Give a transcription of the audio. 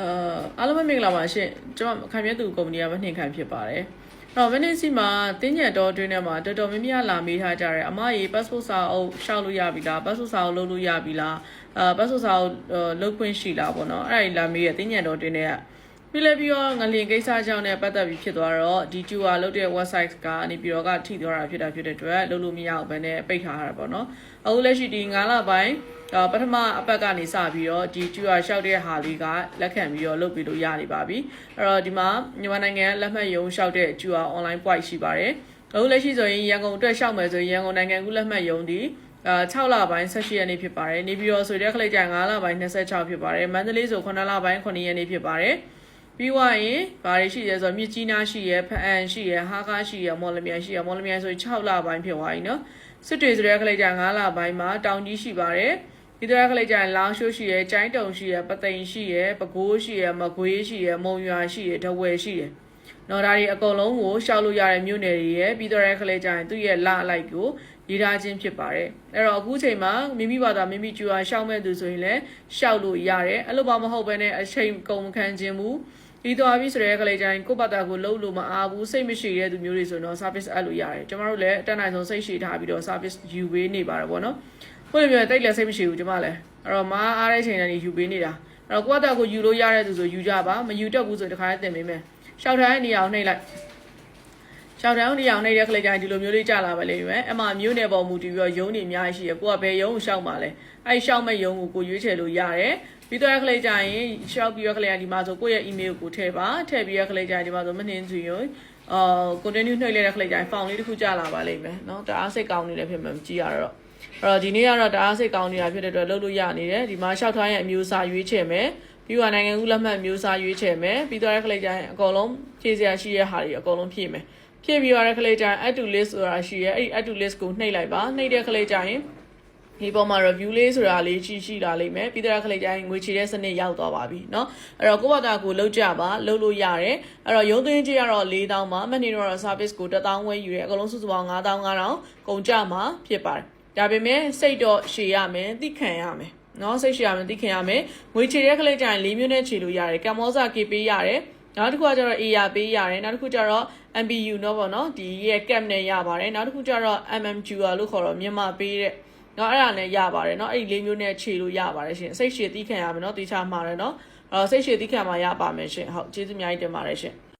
အာအားလုံးပဲမင်္ဂလာပါရှင်ကျွန်မခိုင်မြတ်သူကုမ္ပဏီကမနှင်ခိုင်ဖြစ်ပါတယ်အဲ့တော့မင်းစီမှာတင်းညံတော်အတွင်းထဲမှာတော်တော်များများလာမေးထားကြတယ်အမကြီး passport စာအုပ်ရှောက်လို့ရပြီလား passport စာအုပ်လုပ်လို့ရပြီလားအာ passport စာအုပ်လုပ်ခွင့်ရှိလားပေါ့နော်အဲ့ဒါကြီးလာမေးရတင်းညံတော်အတွင်းထဲကပြီးလည်းပြီးတော့ငလျင်ကိစ္စကြောင့်လည်းပတ်သက်ပြီးဖြစ်သွားတော့ဒီ QR လုပ်တဲ့ website ကနေပြီးတော့ကထိသွားတာဖြစ်တာဖြစ်တဲ့အတွက်လုပ်လို့မရအောင်ပဲနဲ့ပိတ်ထားရတာပေါ့နော်အခုလက်ရှိဒီ9လပိုင်း ပထမအပတ်ကနေစပြီးတော့ဒီ QR လျှောက်တဲ့ဟာလေးကလက်ခံပြီးတော့လုပ်ပြီးလို့ရနေပါပြီအဲ့တော့ဒီမှာမြန်မာနိုင်ငံလက်မှတ်ရုံးလျှောက်တဲ့ QR online point ရှိပါတယ်အခုလက်ရှိဆိုရင်ရန်ကုန်အတွက်လျှောက်မယ်ဆိုရင်ရန်ကုန်နိုင်ငံကူးလက်မှတ်ရုံးဒီအာ6လပိုင်း18ရက်နေ့ဖြစ်ပါတယ်နေပြည်တော်ဆိုတဲ့ခလိုက်ကြ9လပိုင်း26ဖြစ်ပါတယ်မန္တလေးဆို9လပိုင်း9ရက်နေ့ဖြစ်ပါတယ်ပြီးွားရင်ဘာတွေရှိရဲဆိုတော့မြစ်ကြီးနားရှိရဲဖအန်ရှိရဲဟာကားရှိရဲမော်လမြိုင်ရှိရဲမော်လမြိုင်ဆိုရင်6လပိုင်းဖြစ်သွားပြီနော်စစ်တွေဆိုတဲ့ခလိုက်ကြ9လပိုင်းမှာတောင်ကြီးရှိပါတယ် ဒီတော့ခလိုက်ကြရင်လောင်ရှိုးရှိရဲကျိုင်းတုံရှိရဲပသိမ်ရှိရဲပဲခူးရှိရဲမကွေးရှိရဲမုံရွာရှိရဲဒဝယ်ရှိရဲနော်ဒါတွေအကုန်လုံးကိုရှောက်လို့ရတဲ့မြို့နယ်တွေရဲ့ပြီးတော့ခလိုက်ကြရင်သူ့ရဲ့လအလိုက်ကိုရေးထားခြင်းဖြစ်ပါတယ်အဲ့တော့အခုချိန်မှာမိမိဘာသာမိမိကျူအားရှောက်မဲ့သူဆိုရင်လည်းရှောက်လို့ရတယ်အဲ့လိုမှမဟုတ်ဘဲနဲ့အချိန်ကုန်ခံခြင်းမူဒီတော့ပြီဆိုတဲ့ကလေးတိုင်းကိုယ့်ဘာသာကိုလုံးလို့မအားဘူးစိတ်မရှိတဲ့သူမျိုးတွေဆိုတော့ service အပ်လို့ရတယ်ကျွန်တော်တို့လည်းအတက်နိုင်ဆုံးစိတ်ရှိထားပြီးတော့ service ယူပေးနေပါတယ်ပေါ့နော် ကိုယ့်လိုမျိုးတိတ်လည်းစိတ်မရှိဘူးကျွန်မလည်းအဲ့တော့မအားတဲ့ချိန်တိုင်းယူပေးနေတာအဲ့တော့ကိုယ့်ဘာသာကိုယူလို့ရတဲ့သူဆိုယူကြပါမယူတတ်ဘူးဆိုတခါလေးတင်ပေးမယ်ရှောက်ထားတဲ့နေရာကိုနှိပ်လိုက်ရှောက်တောင်းနေအောင်နေတဲ့ကလေးတိုင်းဒီလိုမျိုးလေးကြာလာပါလိမ့်မယ်အမှမျိုးနယ်ပေါ်မူတည်ပြီးတော့ယုံနေအများကြီးရှိရကိုကဘယ်ယုံကိုရှောက်မှာလဲအဲ့ရှောက်မဲ့ယုံကိုကိုရွေးချယ်လို့ရတယ်ပြီးတော့ကလေးကြရင်ရှောက်ပြီးတော့ကလေးကဒီမှာဆိုကိုယ့်ရဲ့ email ကိုထည့်ပါထည့်ပြီးတော့ကလေးကြရင်ဒီမှာဆိုမနှင်းစုရင်အာ continue နှိပ်လိုက်တဲ့ကလေးကြရင် font လေးတစ်ခုကြာလာပါလိမ့်မယ်เนาะတအားစိတ်ကောင်းနေတယ်ဖြစ်မှမကြည့်ရတော့ အဲ့တော့ဒီနေ့ကတော့တအားစိတ်ကောင်းနေတာဖြစ်တဲ့အတွက်လုပ်လို့ရနေတယ်ဒီမှာရှောက်ထားရဲ့အမျိုးအစားရွေးချယ်မယ်ပြီးတော့နိုင်ငံကူးလက်မှတ်မျိုးစားရွေးချယ်မယ်ပြီးတော့ကလေးကြရင်အကုန်လုံးဖြည့်စရာရှိတဲ့ဟာတွေအကုန်လုံးဖြည့်မယ်ဖြည့်ပြီးရတဲ့ကလေးကြရင် add to list ဆိုတာရှိရဲအဲ့ဒီ add to list ကိုနှိပ်လိုက်ပါနှိပ်တဲ့ကလေးကြရင်ဒီပေါ်မှာ review လေးဆိုတာလေးရှိရှိလာလိမ့်မယ်ပြီးတော့ခလေးကြရင်ငွေချေတဲ့စနစ်ရောက်သွားပါပြီเนาะအဲ့တော့ကိုယ့်ဘာသာကိုလောက်ကြပါလောက်လို့ရတယ်အဲ့တော့ရုံးသွင်းကြီးကတော့၄000ပါမနေ့တော့ service ကို1000ဝယ်ယူရဲအကုန်လုံးစုစုပေါင်း9500ကုန်ကြမှာဖြစ်ပါတယ် ဒါပေမဲ့စိတ်တော့ရှည်ရမယ်သိခံရမယ်နော်စိတ်ရှည်ရမယ်သိခံရမယ်ငွေချေတဲ့ခလေးကြရင်၄မျိုးနဲ့ချေလို့ရတယ်ကမ္ဘောဇာကေပေးရတယ်နောက်တစ်ခုကကျတော့ AR ပေးရတယ်နောက်တစ်ခုကျတော့ MBU เนาะပေါ့နော်ဒီရဲ့ cap နဲ့ရပါတယ်နောက်တစ်ခုကျတော့ MMQR လို့ခေါ်တော့မြန်မာပေးတဲ့နော်အဲ့ဒါနဲ့ရပါတယ်နော်အဲ့ဒီလေးမျိုးနဲ့ခြေလို့ရပါတယ်ရှင်စိတ်ရှည်သီးခံရမယ်နော်တေချာမှာတယ်နော်အဲ့တော့စိတ်ရှည်သီးခံမှာရပါမယ်ရှင်ဟုတ်ကျေးဇူးအများကြီးတင်ပါတယ်ရှင်